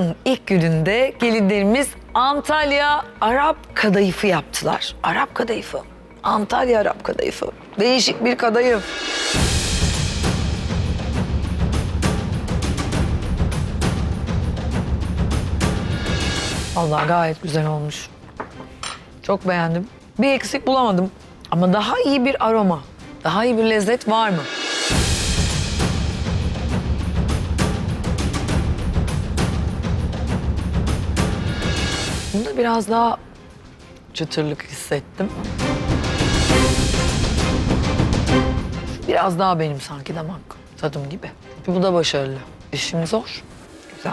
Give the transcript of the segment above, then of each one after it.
haftanın ilk gününde gelinlerimiz Antalya Arap kadayıfı yaptılar. Arap kadayıfı. Antalya Arap kadayıfı. Değişik bir kadayıf. Vallahi gayet güzel olmuş. Çok beğendim. Bir eksik bulamadım. Ama daha iyi bir aroma, daha iyi bir lezzet var mı? Bunda biraz daha çıtırlık hissettim. Biraz daha benim sanki damak tadım gibi. Bu da başarılı. İşim zor. Güzel.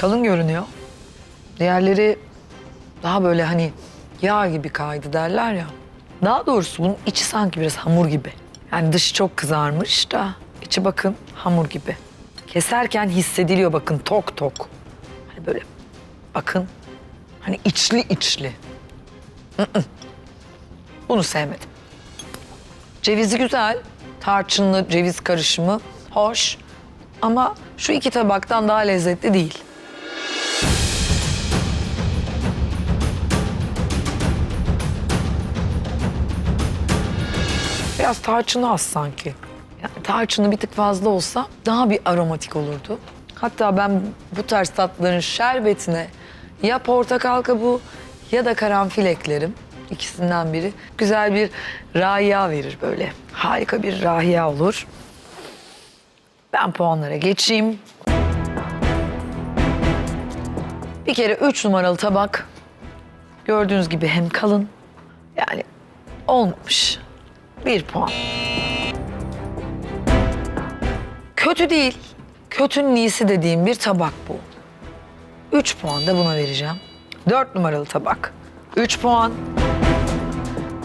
Kalın görünüyor. Diğerleri daha böyle hani yağ gibi kaydı derler ya. Daha doğrusu bunun içi sanki biraz hamur gibi. Yani dışı çok kızarmış da içi bakın hamur gibi. Keserken hissediliyor bakın tok tok. Hani böyle bakın hani içli içli. Bunu sevmedim. Cevizi güzel. Tarçınlı ceviz karışımı hoş. Ama şu iki tabaktan daha lezzetli değil. Biraz tarçını az sanki. Yani tarçını bir tık fazla olsa daha bir aromatik olurdu. Hatta ben bu tarz tatlıların şerbetine ya portakal kabuğu ya da karanfil eklerim. İkisinden biri. Güzel bir rahiya verir böyle. Harika bir rahiya olur. Ben puanlara geçeyim. Bir kere üç numaralı tabak. Gördüğünüz gibi hem kalın. Yani olmamış. Bir puan. Kötü değil. Kötünün iyisi dediğim bir tabak bu. Üç puan da buna vereceğim. Dört numaralı tabak. Üç puan.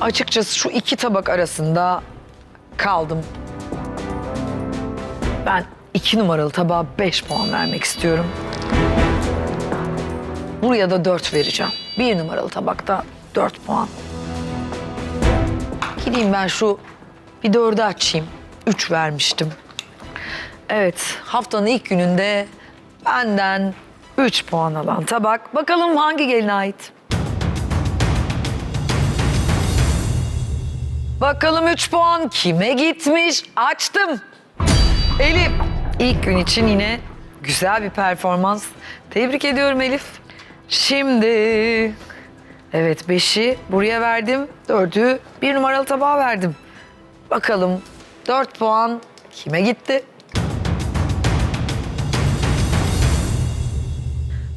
Açıkçası şu iki tabak arasında kaldım. Ben iki numaralı tabağa beş puan vermek istiyorum. Buraya da dört vereceğim. Bir numaralı tabakta dört puan. Gideyim ben şu bir dördü açayım. Üç vermiştim. Evet haftanın ilk gününde benden üç puan alan tabak. Bakalım hangi geline ait? Bakalım üç puan kime gitmiş? Açtım. Elif. İlk gün için yine güzel bir performans. Tebrik ediyorum Elif. Şimdi evet beşi buraya verdim. Dördü bir numaralı tabağa verdim. Bakalım dört puan kime gitti?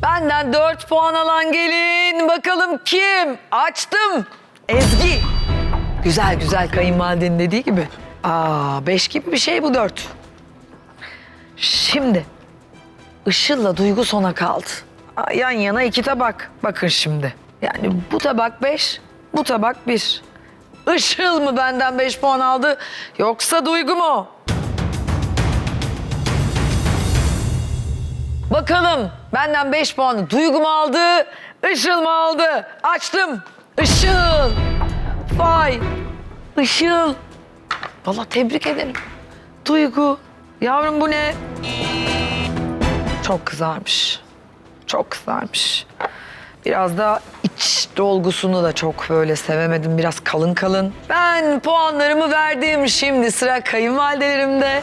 Benden dört puan alan gelin. Bakalım kim? Açtım. Ezgi. Güzel güzel kayınvalidenin dediği gibi. Aa beş gibi bir şey bu dört. Şimdi Işıl'la Duygu sona kaldı. Yan yana iki tabak. Bakın şimdi. Yani bu tabak beş, bu tabak bir. Işıl mı benden beş puan aldı yoksa Duygu mu? Bakalım benden beş puanı Duygu mu aldı, Işıl mı aldı? Açtım. Işıl. Vay. Işıl. Vallahi tebrik ederim. Duygu. Yavrum bu ne? Çok kızarmış. Çok kızarmış. Biraz da iç dolgusunu da çok böyle sevemedim. Biraz kalın kalın. Ben puanlarımı verdim. Şimdi sıra kayınvalidelerimde.